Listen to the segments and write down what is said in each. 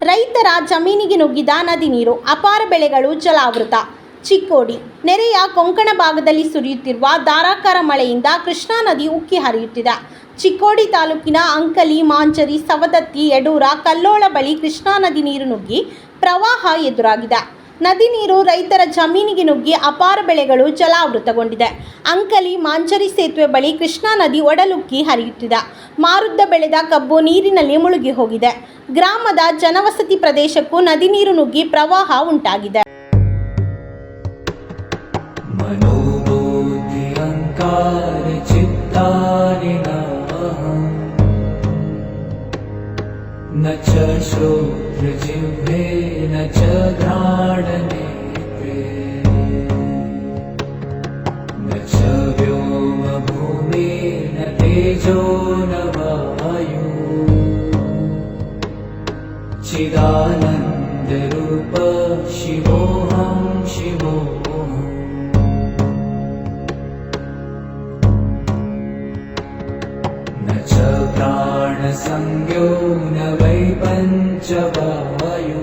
ರೈತರ ಜಮೀನಿಗೆ ನುಗ್ಗಿದ ನದಿ ನೀರು, ಅಪಾರ ಬೆಳೆಗಳು, ಜಲಾವೃತ. ಚಿಕ್ಕೋಡಿ ನೆರೆಯ ಕೊಂಕಣ ಭಾಗದಲ್ಲಿ ಸುರಿಯುತ್ತಿರುವ ಧಾರಾಕಾರ ಮಳೆಯಿಂದ ಕೃಷ್ಣಾ ನದಿ ಉಕ್ಕಿ ಹರಿಯುತ್ತಿದೆ. ಚಿಕ್ಕೋಡಿ ತಾಲೂಕಿನ ಅಂಕಲಿ ಮಾಂಚರಿ ಸವದತ್ತಿ, ಯಡೂರ, ಕಲ್ಲೋಳ ಬಳಿ ಕೃಷ್ಣಾ ನದಿ ನೀರು ನುಗ್ಗಿ ಪ್ರವಾಹ ಎದುರಾಗಿದೆ. ನದಿ ನೀರು ರೈತರ ಜಮೀನಿಗೆ ನುಗ್ಗಿ ಅಪಾರ ಬೆಳೆಗಳು ಜಲಾವೃತಗೊಂಡಿದೆ ಅಂಕಲಿ ಮಾಂಚರಿ ಸೇತುವೆ ಬಳಿ ಕೃಷ್ಣಾ ನದಿ ಒಡಲುಕ್ಕಿ ಹರಿಯುತ್ತಿದೆ ಮಾರುದ್ದ ಬೆಳೆದ ಕಬ್ಬು ನೀರಿನಲ್ಲಿ ಮುಳುಗಿ ಹೋಗಿದೆ ಗ್ರಾಮದ ಜನವಸತಿ ಪ್ರದೇಶಕ್ಕೂ ನದಿ ನೀರು ನುಗ್ಗಿ ಪ್ರವಾಹ ಉಂಟಾಗಿದೆ मनोबुद्धि अहङ्कार चित्तानि न च श्रोत्रजिह्वे न च न च व्योमभूमि न तेजो न वायु। चिदानन्दरूप शिवोऽहं शिवोऽहम् न च प्राणसंज्ञो न वै पञ्चवायु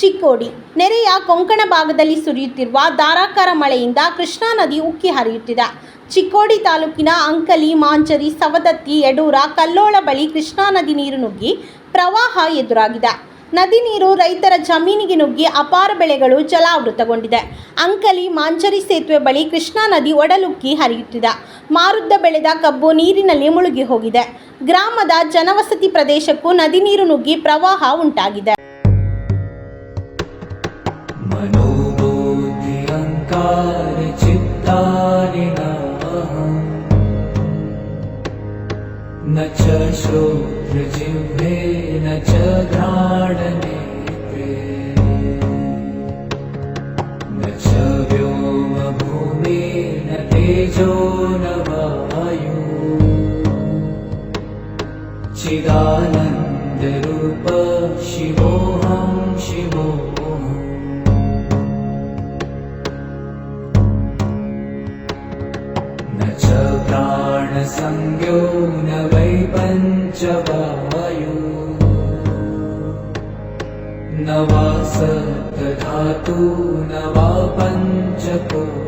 ಚಿಕ್ಕೋಡಿ ನೆರೆಯ ಕೊಂಕಣ ಭಾಗದಲ್ಲಿ ಸುರಿಯುತ್ತಿರುವ ಧಾರಾಕಾರ ಮಳೆಯಿಂದ ಕೃಷ್ಣಾ ನದಿ ಉಕ್ಕಿ ಹರಿಯುತ್ತಿದೆ. ಚಿಕ್ಕೋಡಿ ತಾಲೂಕಿನ ಅಂಕಲಿ, ಮಾಂಚರಿ, ಸವದತ್ತಿ, ಯಡೂರ, ಕಲ್ಲೋಳ ಬಳಿ ಕೃಷ್ಣಾ ನದಿ ನೀರು ನುಗ್ಗಿ ಪ್ರವಾಹ ಎದುರಾಗಿದೆ. ನದಿ ನೀರು ರೈತರ ಜಮೀನಿಗೆ ನುಗ್ಗಿ ಅಪಾರ ಬೆಳೆಗಳು ಜಲಾವೃತಗೊಂಡಿದೆ. ಅಂಕಲಿ, ಮಾಂಚರಿ ಸೇತುವೆ ಬಳಿ ಕೃಷ್ಣಾ ನದಿ ಒಡಲುಕ್ಕಿ ಹರಿಯುತ್ತಿದೆ. ಮಾರುದ್ದ ಬೆಳೆದ ಕಬ್ಬು ನೀರಿನಲ್ಲಿ ಮುಳುಗಿ ಹೋಗಿದೆ. ಗ್ರಾಮದ ಜನವಸತಿ ಪ್ರದೇಶಕ್ಕೂ ನದಿ ನೀರು ನುಗ್ಗಿ ಪ್ರವಾಹ ಉಂಟಾಗಿದೆ. न च श्रोत्रजिह्वे न च घ्राणनेत्रे। न च व्योमभूमि न तेजो न वायु। चिदानन्दरूप शिवोऽहं न च प्राणसंज्ञो न वै पञ्चवायु न वा सप्तधातु न वा पञ्चकोश